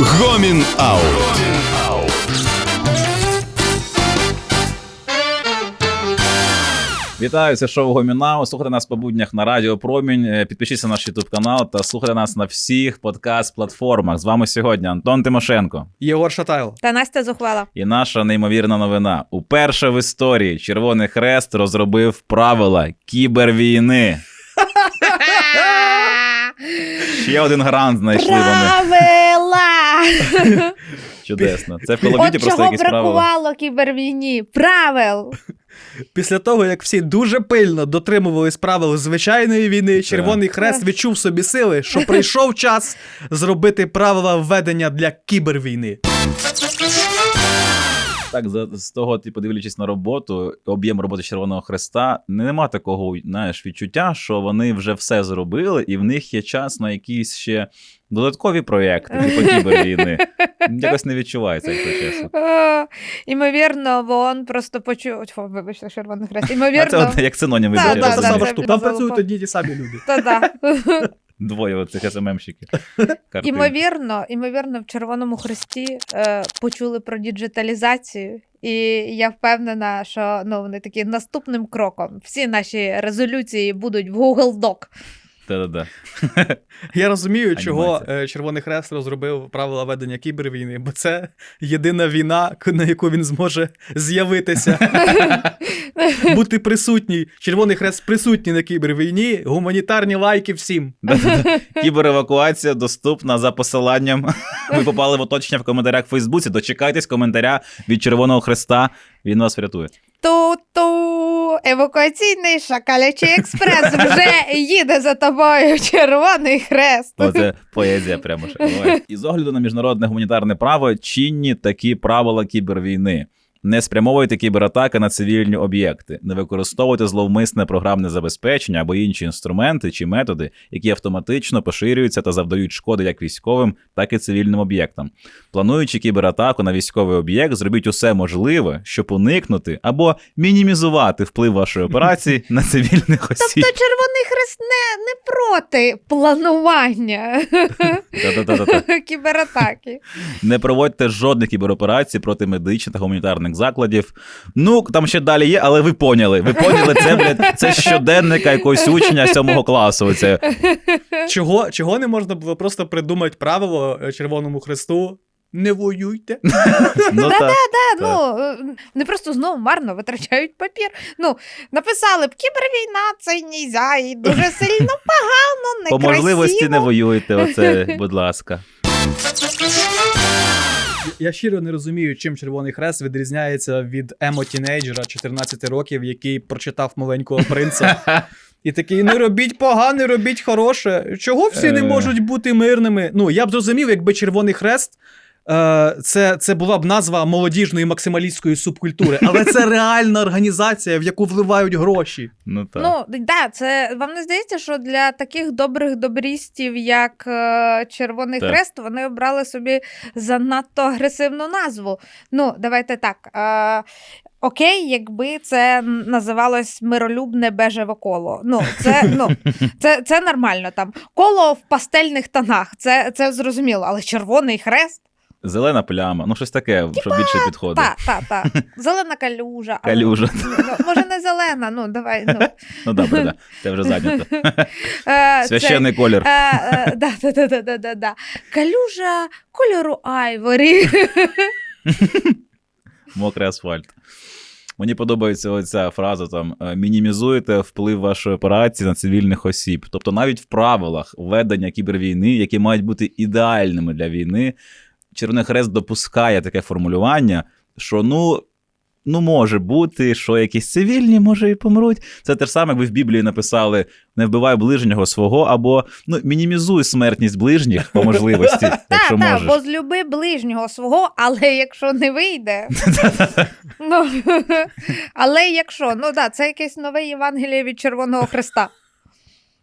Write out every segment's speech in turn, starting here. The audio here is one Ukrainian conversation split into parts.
Гомін Аут. Вітаю, це шоу Гомінау. Слухайте нас по буднях на Радіо Промінь. Е, Підпишіться на наш Ютуб канал та слухайте нас на всіх подкаст-платформах. З вами сьогодні Антон Тимошенко Єгор Шатайло. Та Настя зухвала. і наша неймовірна новина. Уперше в історії Червоний Хрест розробив правила кібервійни. Ще один грант знайшли вони. Чудесно. Це в колобіті От просто чого якісь правила. бракувало кібервійні. Правил. Після того, як всі дуже пильно дотримувались правил звичайної війни, Червоний Хрест відчув собі сили, що прийшов час зробити правила введення для кібервійни. Так, за з того, типу, дивлячись на роботу, об'єм роботи Червоного Хреста, нема такого знаєш, відчуття, що вони вже все зробили, і в них є час на якісь ще додаткові проєкти, типу кібервійни. Якось не відчувається, якщо чесно. Імовірно, вон просто почув. Вибачте, червоний хрест. Це Імовірно. як синонім штука. Там працюють одні ті самі люди. Двоє оцих СММщиків. Імовірно, імовірно, в Червоному Хресті е, почули про діджиталізацію, і я впевнена, що ну вони такі наступним кроком. Всі наші резолюції будуть в Google Doc. Та-да-да. Я розумію, чого Анімація. е, Червоний Хрест розробив правила ведення кібервійни, бо це єдина війна, на яку він зможе з'явитися, бути присутній. Червоний Хрест присутній на кібервійні, гуманітарні лайки всім. Да-да-да. Кіберевакуація доступна за посиланням. Ви попали в оточення в коментарях в Фейсбуці. Дочекайтесь коментаря від Червоного Хреста. Він вас врятує. Ту-ту, евакуаційний шакалячий експрес вже їде за тобою червоний хрест. Оце поезія прямо шоколадна. І з огляду на міжнародне гуманітарне право чинні такі правила кібервійни. Не спрямовуйте кібератаки на цивільні об'єкти, не використовуйте зловмисне програмне забезпечення або інші інструменти чи методи, які автоматично поширюються та завдають шкоди як військовим, так і цивільним об'єктам. Плануючи кібератаку на військовий об'єкт, зробіть усе можливе, щоб уникнути або мінімізувати вплив вашої операції на цивільних осіб. Тобто Червоний Хрест не, не проти планування кібератаки. Не проводьте жодних кібероперацій проти медичних та гуманітарних закладів. Ну, там ще далі є, але ви поняли. Ви поняли, це, блядь, це щоденника якогось учня сьомого класу. Оце. Чого, чого не можна було просто придумати правило е, Червоному Хресту? Не воюйте. Ну, та. Та, ну, е, просто знову марно витрачають папір. Ну, написали б, кібервійна це нельзя, і дуже сильно погано, По можливості не воюйте, оце, будь ласка. Я щиро не розумію, чим Червоний Хрест відрізняється від емо-тінейджера 14 років, який прочитав маленького принца. І такий: не робіть погане, робіть хороше. Чого всі не Е. можуть бути мирними? Ну, я б зрозумів, якби Червоний Хрест. Е, Це, це була б назва молодіжної максималістської субкультури, але це реальна організація, в яку вливають гроші. Ну, так. Ну, да, це вам не здається, що для таких добрих добрістів, як е, Червоний Так. Хрест, вони обрали собі занадто агресивну назву. Ну, давайте так. Е, Окей, якби це називалось миролюбне бежеве коло. Ну, це, ну, це, це нормально там. Коло в пастельних тонах, це, це зрозуміло, але червоний хрест, Зелена пляма, ну щось таке, що більше підходить. та, та, та. Зелена калюжа. але- Калюжа. Ну, може, не зелена, ну давай. Ну. Ну добре, да. це вже зайнято. Е, Священний колір. Е, е, да, да, да, да, да. Калюжа кольору айворі. Мокрий асфальт. Мені подобається оця фраза там е, мінімізуєте вплив вашої операції на цивільних осіб. Тобто навіть в правилах ведення кібервійни, які мають бути ідеальними для війни, Червоний Хрест допускає таке формулювання, що ну. Ну, може бути, що якісь цивільні, може, і помруть. Це те ж саме, якби в Біблії написали: не вбивай ближнього свого, або ну, мінімізуй смертність ближніх по можливості, якщо так, можеш. бо злюби ближнього свого, але якщо не вийде. ну, але якщо, ну так, це якесь нове Євангеліє від Червоного Христа.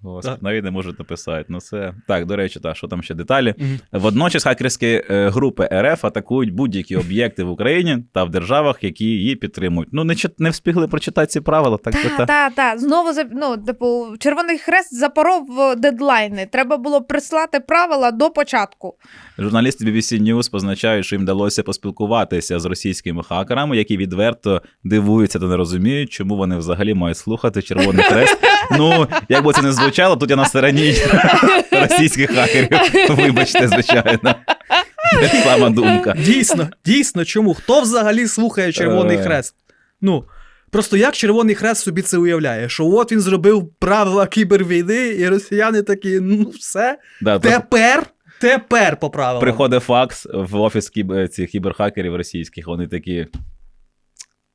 Господи, Так. навіть не можуть написати. Ну це так, до речі, так, що там ще деталі. Мгм. Водночас хакерські е, групи РФ атакують будь-які об'єкти в Україні та в державах, які її підтримують. Ну, не, не встигли прочитати ці правила, так Та, та. та, та. Знову за- ну, типу, Червоний Хрест запоров е, дедлайни. Треба було прислати правила до початку. Журналісти BBC News позначають, що їм вдалося поспілкуватися з російськими хакерами, які відверто дивуються та не розуміють, чому вони взагалі мають слухати Червоний Хрест. Ну, як би це не звучало, тут я на стороні російських хакерів. Вибачте, звичайно. Те сама думка. Дійсно, дійсно, чому? Хто взагалі слухає Червоний Е. Хрест? Ну. Просто як Червоний Хрест собі це уявляє? Що от він зробив правила кібервійни, і росіяни такі, ну все, Да, то тепер, тепер по правилам. приходить факс в офіс кіб... цих кіберхакерів російських, вони такі.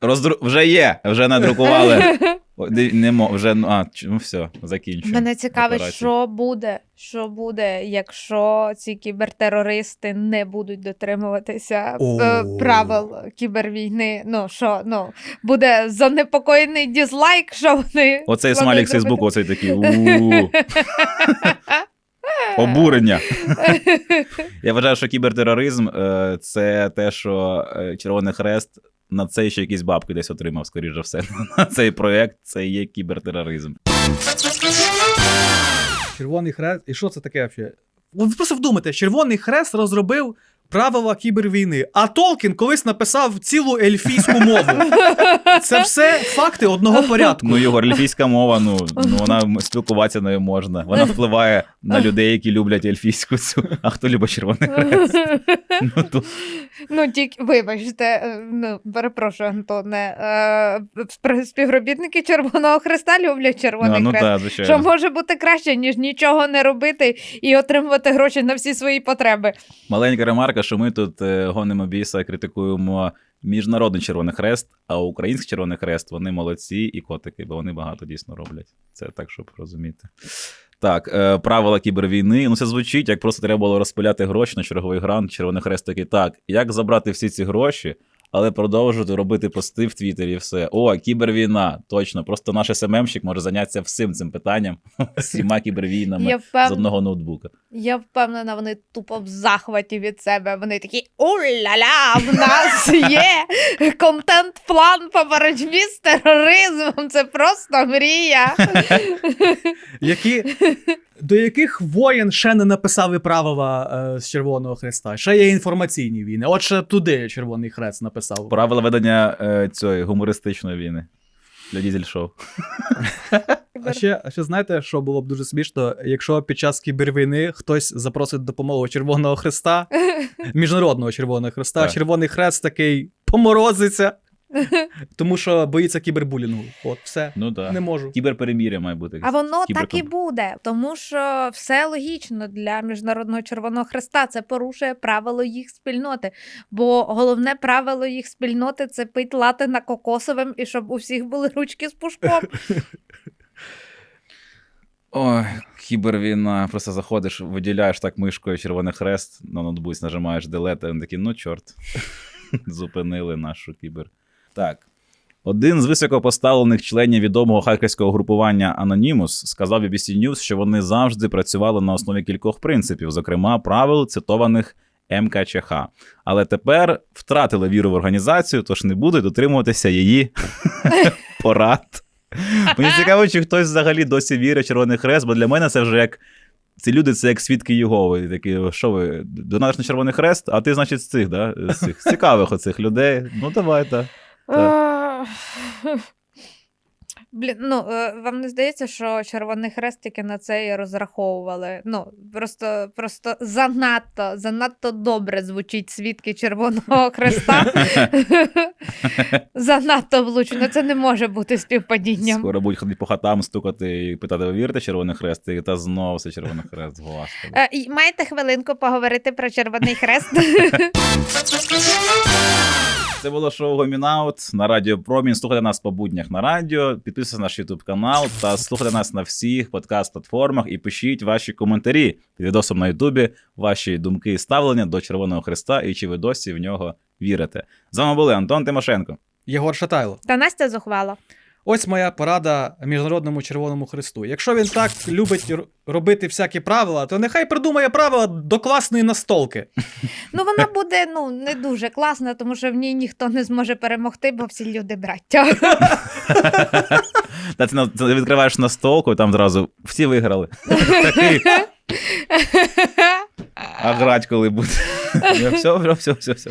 Роздру... Вже є, вже надрукували. Не мо... вже, ну, а, ну все, закінчуємо. Мене цікавить, операцію. що буде, що буде, якщо ці кібертерористи не будуть дотримуватися О. е, правил кібервійни. Ну що, ну буде занепокоєний дізлайк, що вони. Оцей смайлік з. Фейсбуку, оцей такий у обурення. Я вважаю, що кібертероризм е, це те, що е, Червоний Хрест на це ще якісь бабки десь отримав, скоріш за все. На цей проєкт це є кібертероризм. Червоний Хрест. І що це таке взагалі? Ви просто вдумайте, Червоний Хрест розробив правила кібервійни, а Толкін колись написав цілу ельфійську мову. Це все факти одного порядку. Ну, його ельфійська мова, ну, ну вона спілкуватися нею можна. Вона впливає на людей, які люблять ельфійську цю. А хто любить Червоний Хрест? Ну, тут Ну, тільки вибачте, е, ну перепрошую, Антоне. Е, співробітники Червоного Хреста люблять Червоний ну, ну Хрест. так, Що може бути краще, ніж нічого не робити і отримувати гроші на всі свої потреби. Маленька ремарка, що ми тут е, гонимо біса, критикуємо міжнародний Червоний Хрест, а український Червоний Хрест вони молодці і котики, бо вони багато дійсно роблять. Це так, щоб розуміти. Так, е, правила кібервійни. Ну, це звучить, як просто треба було розпиляти гроші на черговий грант. Червоний хрест такий. Так, як забрати всі ці гроші, але продовжувати робити пости в Твіттері і все. О, кібервійна. Точно. Просто наш СММщик може зайнятися всім цим питанням, всіма кібервійнами Я з одного ноутбука. Я впевнена, вони тупо в захваті від себе. Вони такі уля-ля, в нас є контент-план по боротьбі з тероризмом. Це просто мрія. Які, до яких воєн ще не написали правила е, з Червоного Хреста? Ще є інформаційні війни. От ще туди Червоний Хрест написав. Правила ведення е, цієї гумористичної війни. Для дізель шоу. А ще, а ще знаєте, що було б дуже смішно, якщо під час кібервійни хтось запросить допомогу Червоного Хреста, міжнародного Червоного Хреста, Так. Червоний Хрест такий поморозиться, тому що боїться кібербулінгу. От, все. Ну так. Не можу. Кіберперемір'я має бути. А воно так і буде, тому що все логічно для міжнародного Червоного Хреста. Це порушує правило їх спільноти. Бо головне правило їх спільноти це пить лати на кокосовим і щоб у всіх були ручки з пушком. Ой, кібервійна. Просто заходиш, виділяєш так мишкою Червоний Хрест на ноутбуці, нажимаєш Delete, і він такий, ну чорт. Зупинили нашу кібер. Так. Один з високопоставлених членів відомого хакерського групування Anonymous сказав BBC News, що вони завжди працювали на основі кількох принципів, зокрема правил, цитованих МКЧХ. Але тепер втратили віру в організацію, тож не будуть дотримуватися її порад. Мені цікаво, чи хтось взагалі досі вірить Червоний Хрест, бо для мене це вже як. Ці люди це як свідки Єгови. Такі, що ви, донатиш на Червоний Хрест, а ти, значить, з цих, да? з цих цікавих оцих людей. Ну, давай, так. Блін, ну е, вам не здається, що Червоний Хрест тільки на це і розраховували. Ну, просто, просто занадто, занадто добре звучить свідки Червоного Хреста. занадто влучно. Це не може бути співпадінням. Скоро будуть ходити по хатам, стукати і питати, ви вірите Червоний Хрест? І та знову це Червоний Хрест. Е, Маєте хвилинку поговорити про Червоний Хрест? Це було шоу Гомінаут на Радіо Промінь. Слухайте нас по буднях на радіо, підписуйтесь на наш ютуб канал та слухайте нас на всіх подкаст-платформах і пишіть ваші коментарі під відосом на Ютубі, ваші думки і ставлення до Червоного Хреста і чи ви досі в нього вірите. З вами були Антон Тимошенко. Єгор Шатайло. Та Настя зухвала. Ось моя порада Міжнародному Червоному Христу. Якщо він так любить робити всякі правила, то нехай придумає правила до класної настолки. Ну, вона буде ну, не дуже класна, тому що в ній ніхто не зможе перемогти, бо всі люди браття. Та ти відкриваєш настолку, і там зразу всі виграли. А грать коли буде. Все, все, все, все, все.